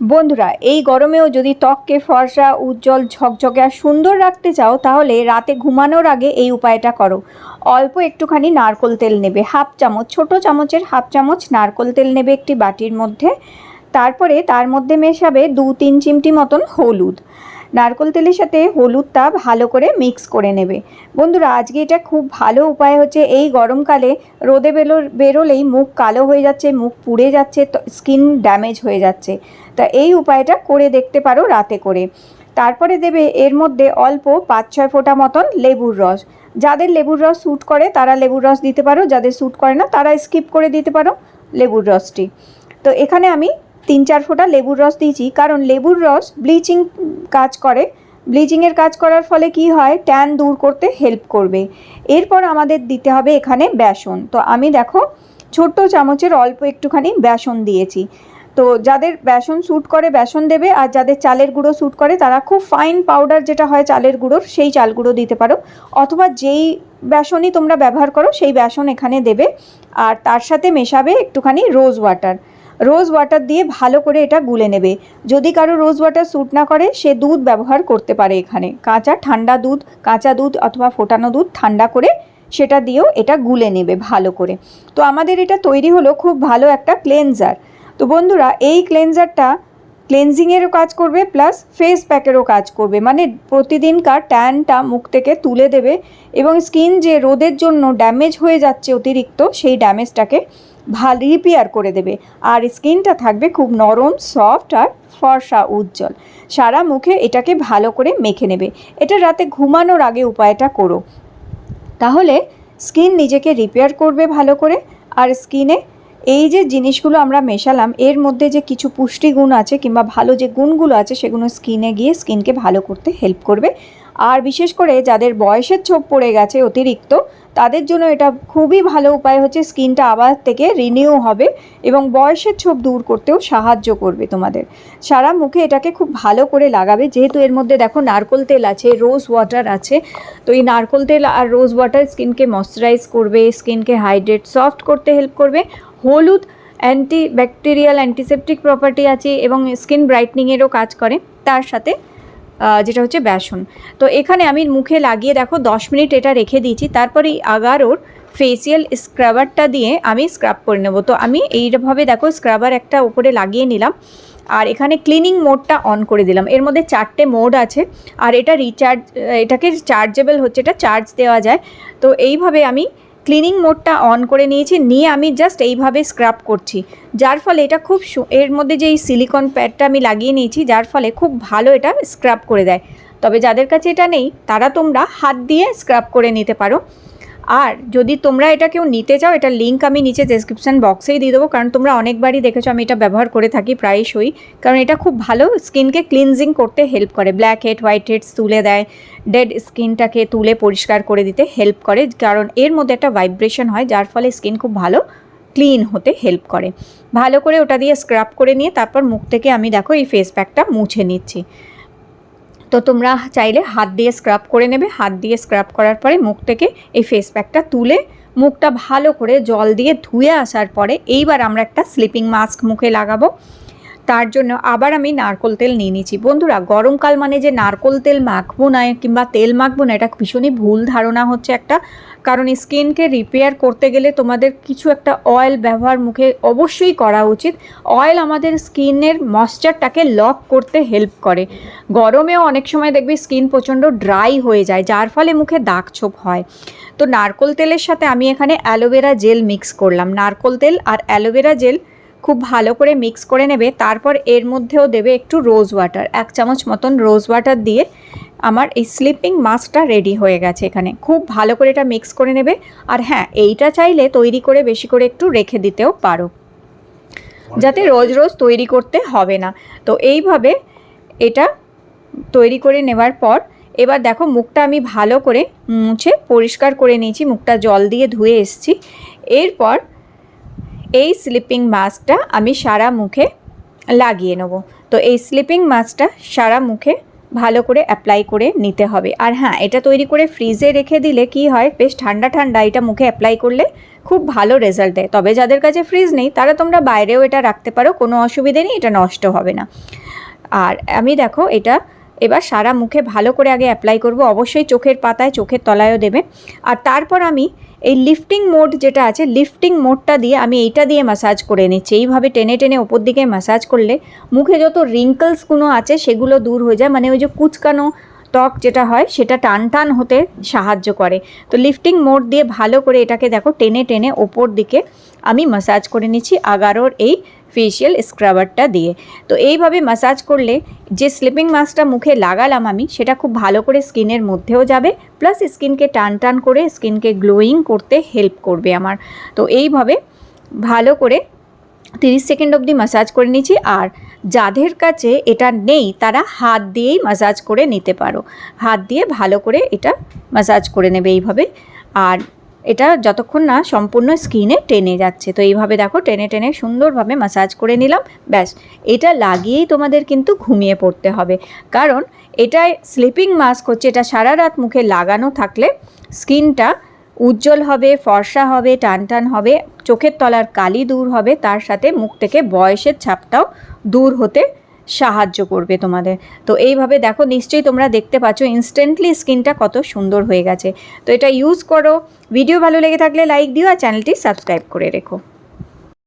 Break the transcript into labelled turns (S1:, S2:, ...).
S1: বন্ধুরা, এই গরমেও যদি ত্বককে ফর্সা, উজ্জ্বল, ঝকঝকে আর সুন্দর রাখতে চাও, তাহলে রাতে ঘুমানোর আগে এই উপায়টা করো। অল্প একটুখানি নারকোল তেল নেবে, হাফ চামচ, ছোট চামচের হাফ চামচ নারকোল তেল নেবে একটি বাটির মধ্যে। তারপরে তার মধ্যে মেশাবে দু তিন চিমটি মতন হলুদ। নারকোল তেলের সাথে হলুদটা ভালো করে মিক্স করে নেবে। বন্ধুরা, আজকে এটা খুব ভালো উপায় হচ্ছে, এই গরমকালে রোদে বেরো বেরোলেই মুখ কালো হয়ে যাচ্ছে, মুখ পুড়ে যাচ্ছে স্কিন ড্যামেজ হয়ে যাচ্ছে। তা এই উপায়টা করে দেখতে পারো রাতে করে। তারপরে দেবে এর মধ্যে অল্প পাঁচ ছয় ফোঁটা মতন লেবুর রস। যাদের লেবুর রস স্যুট করে, তারা লেবুর রস দিতে পারো, যাদের স্যুট করে না, তারা স্কিপ করে দিতে পারো লেবুর রসটি। তো এখানে আমি তিন চার ফোঁটা লেবুর রস দিয়েছি। কারণ লেবুর রস ব্লিচিং কাজ করে। ব্লিচিংয়ের কাজ করার ফলে কি হয়? ট্যান দূর করতে হেল্প করবে। এরপর আমাদের দিতে হবে এখানে বেসন। তো আমি দেখো, ছোট্ট চামচের অল্প একটুখানি বেসন দিয়েছি। তো যাদের বেসন স্যুট করে, বেসন দেবে। আর যাদের চালের গুঁড়ো স্যুট করে, তারা খুব ফাইন পাউডার যেটা হয় চালের গুঁড়োর সেই চাল গুঁড়ো দিতে পারো। অথবা যেই বেসনই তোমরা ব্যবহার করো, সেই বেসন এখানে দেবে। আর তার সাথে মেশাবে একটুখানি রোজ ওয়াটার রোজ ওয়াটার দিয়ে ভালো করে এটা গুলে নেবে। যদি কারও রোজ ওয়াটার স্যুট না করে, সে দুধ ব্যবহার করতে পারে এখানে। কাঁচা ঠান্ডা দুধ, কাঁচা দুধ অথবা ফোটানো দুধ ঠান্ডা করে সেটা দিয়েও এটা গুলে নেবে ভালো করে। তো আমাদের এটা তৈরি হলো খুব ভালো একটা ক্লেনজার তো বন্ধুরা, এই ক্লেনজারটা ক্লেনজিংয়েরও কাজ করবে প্লাস ফেস প্যাকেরও কাজ করবে। মানে প্রতিদিনকার ট্যানটা মুখ থেকে তুলে দেবে এবং স্কিন যে রোদের জন্য ড্যামেজ হয়ে যাচ্ছে অতিরিক্ত, সেই ড্যামেজটাকে ভালো রিপেয়ার করে দেবে। আর স্কিনটা থাকবে খুব নরম সফট আর ফর্সা উজ্জ্বল। সারা মুখে এটাকে ভালো করে মেখে নেবে। এটা রাতে ঘুমানোর আগে উপায়টা করো। তাহলে স্কিন নিজেকে রিপেয়ার করবে ভালো করে। আর স্কিনে এই যে জিনিসগুলো আমরা মেশালাম, এর মধ্যে যে কিছু পুষ্টিগুণ আছে কিংবা ভালো যে গুণগুলো আছে, সেগুলো স্কিনে গিয়ে স্কিনকে ভালো করতে হেল্প করবে। আর বিশেষ করে যাদের বয়সের ছোপ পড়ে গেছে অতিরিক্ত, তাদের জন্য এটা খুবই ভালো উপায় হচ্ছে স্কিনটা আবার থেকে রিনিউ হবে এবং বয়সের ছোপ দূর করতেও সাহায্য করবে তোমাদের। সারা মুখে এটাকে খুব ভালো করে লাগাবে, যেহেতু এর মধ্যে দেখো নারকোল তেল আছে, রোজ ওয়াটার আছে, তো এই নারকোল তেল আর রোজ ওয়াটার স্কিনকে ময়শ্চারাইজ করবে, স্কিনকে হাইড্রেট, সফট করতে হেল্প করবে। হলুদ অ্যান্টি ব্যাকটেরিয়াল অ্যান্টিসেপটিক প্রপার্টি আছে এবং স্কিন ব্রাইটনিংয়েরও কাজ করে, তার সাথে যেটা হচ্ছে বেসন। তো এখানে আমি মুখে লাগিয়ে দেখো, দশ মিনিট এটা রেখে দিয়েছি। তারপরে আগারোর ফেসিয়াল স্ক্রাবারটা দিয়ে আমি স্ক্রাব করে নেব। তো আমি এইভাবে দেখো স্ক্রাবার একটা উপরে লাগিয়ে নিলাম। আর এখানে ক্লিনিং মোডটা অন করে দিলাম। এর মধ্যে চারটে মোড আছে। আর এটা রিচার্জ এটাকে চার্জেবল হচ্ছে, এটা চার্জ দেওয়া যায়। তো এইভাবে আমি ক্লিনিং মোডটা অন করে নিয়েছি, নিয়ে আমি জাস্ট এইভাবে স্ক্রাব করছি। যার ফলে এটা খুব এর মধ্যে যে এই সিলিকন প্যাডটা আমি লাগিয়ে নিয়েছি, যার ফলে খুব ভালো এটা স্ক্রাব করে দেয়। তবে যাদের কাছে এটা নেই, তারা তোমরা হাত দিয়ে স্ক্রাব করে নিতে পারো। আর যদি তোমরা এটা কেউ নিতে চাও এটা লিঙ্ক আমি নিচে ডেসক্রিপশান বক্সেই দিয়ে দেবো, কারণ তোমরা অনেকবারই দেখেছ আমি এটা ব্যবহার করে থাকি প্রায়শই। কারণ এটা খুব ভালো স্কিনকে ক্লিনজিং করতে হেল্প করে। ব্ল্যাক হেড হোয়াইট হেডস তুলে দেয় ডেড স্কিনটাকে তুলে পরিষ্কার করে দিতে হেল্প করে, কারণ এর মধ্যে একটা ভাইব্রেশন হয়, যার ফলে স্কিন খুব ভালো ক্লিন হতে হেল্প করে। ভালো করে ওটা দিয়ে স্ক্রাব করে নিয়ে তারপর মুখ থেকে আমি দেখো এই ফেস প্যাকটা মুছে নিচ্ছি। তো তোমরা চাইলে হাত দিয়ে স্ক্রাব করে নেবে। হাত দিয়ে স্ক্রাব করার পরে মুখ থেকে এই ফেস প্যাকটা তুলে মুখটা ভালো করে জল দিয়ে ধুয়ে আসার পরে এইবার আমরা একটা স্লিপিং মাস্ক মুখে লাগাবো। তার জন্য আবার আমি নারকোল তেল নিয়ে নিচ্ছি বন্ধুরা, গরমকাল মানে যে নারকোল তেল মাখবো না, কিংবা তেল মাখবো না, এটা ভীষণই ভুল ধারণা হচ্ছে একটা। কারণ স্কিনকে রিপেয়ার করতে গেলে তোমাদের কিছু একটা অয়েল ব্যবহার মুখে অবশ্যই করা উচিত। অয়েল আমাদের স্কিনের ময়শ্চারটাকে লক করতে হেল্প করে। গরমেও অনেক সময় দেখবি স্কিন প্রচণ্ড ড্রাই হয়ে যায়, যার ফলে মুখে দাগ ছোপ হয়। তো নারকোল তেলের সাথে আমি এখানে অ্যালোভেরা জেল মিক্স করলাম। নারকোল তেল আর অ্যালোভেরা জেল খুব ভালো করে মিক্স করে নেবে, তারপর এর মধ্যেও দেবে একটু রোজ ওয়াটার এক চামচ মতন রোজ ওয়াটার দিয়ে আমার এই স্লিপিং মাস্কটা রেডি হয়ে গেছে এখানে। খুব ভালো করে এটা মিক্স করে নেবে, আর হ্যাঁ এইটা চাইলে তৈরি করে বেশি করে একটু রেখে দিতেও পারো। যাতে রোজ রোজ তৈরি করতে হবে না। তো এইভাবে এটা তৈরি করে নেওয়ার পর, এবার দেখো মুখটা আমি ভালো করে মুছে পরিষ্কার করে নিয়েছি, মুখটা জল দিয়ে ধুয়ে এসছি। এরপর এই স্লিপিং মাস্কটা আমি সারা মুখে লাগিয়ে নেব। তো এই স্লিপিং মাস্কটা সারা মুখে ভালো করে অ্যাপ্লাই করে নিতে হবে। আর হ্যাঁ এটা তৈরি করে ফ্রিজে রেখে দিলে কি হয়, বেশ ঠান্ডা ঠান্ডা এটা মুখে অ্যাপ্লাই করলে খুব ভালো রেজাল্ট দেয়। তবে যাদের কাছে ফ্রিজ নেই, তারা তোমরা বাইরেও এটা রাখতে পারো, কোনো অসুবিধে নেই, এটা নষ্ট হবে না। আর আমি দেখো, এটা এবার সারা মুখে ভালো করে আগে অ্যাপ্লাই করব। অবশ্যই চোখের পাতায় চোখের তলায়ও দেবে। আর তারপর আমি এই লিফটিং মোড যেটা আছে লিফটিং মোডটা দিয়ে আমি এইটা দিয়ে ম্যাসাজ করে নিচ্ছি। এইভাবে টেনে টেনে ওপর দিকে ম্যাসাজ করলে মুখে যত রিঙ্কলসগুলো আছে, সেগুলো দূর হয়ে যায়। মানে ওই যে কুচকানো ত্বক যেটা হয়, সেটা টান টান হতে সাহায্য করে। তো লিফটিং মোড দিয়ে ভালো করে এটাকে দেখো, টেনে টেনে ওপর দিকে আমি ম্যাসাজ করে নিচ্ছি। আগারোর এই ফেশিয়াল স্ক্রাবারটা দিয়ে। তো এইভাবে ম্যাসাজ করলে যে স্লিপিং মাস্কটা মুখে লাগালাম আমি, সেটা খুব ভালো করে স্কিনের মধ্যেও যাবে প্লাস স্কিনকে টান টান করে স্কিনকে গ্লোয়িং করতে হেল্প করবে আমার। তো এইভাবে ভালো করে তিরিশ সেকেন্ড অবধি ম্যাসাজ করে নিচ্ছি আর যাদের কাছে এটা নেই, তারা হাত দিয়েই ম্যাসাজ করে নিতে পারো। হাত দিয়ে ভালো করে এটা ম্যাসাজ করে নেবে এইভাবে। আর এটা যতক্ষণ না সম্পূর্ণ স্কিনে টেনে যাচ্ছে। তো এইভাবে দেখো টেনে টেনে সুন্দরভাবে ম্যাসাজ করে নিলাম, ব্যাস। এটা লাগিয়েই তোমাদের কিন্তু ঘুমিয়ে পড়তে হবে। কারণ এটাই স্লিপিং মাস্ক হচ্ছে, এটা সারা রাত মুখে লাগানো থাকলে স্কিনটা উজ্জ্বল হবে, ফর্সা হবে টান টান হবে, চোখের তলার কালি দূর হবে, তার সাথে মুখ থেকে বয়সের ছাপটাও দূর হতে সাহায্য করবে তোমাদের। তো এইভাবে দেখো, নিশ্চয়ই তোমরা দেখতে পাচ্ছ ইনস্ট্যান্টলি স্কিনটা কত সুন্দর হয়ে গেছে। তো এটা ইউজ করো। ভিডিও ভালো লেগে থাকলে লাইক দিও আর চ্যানেলটি সাবস্ক্রাইব করে রেখো।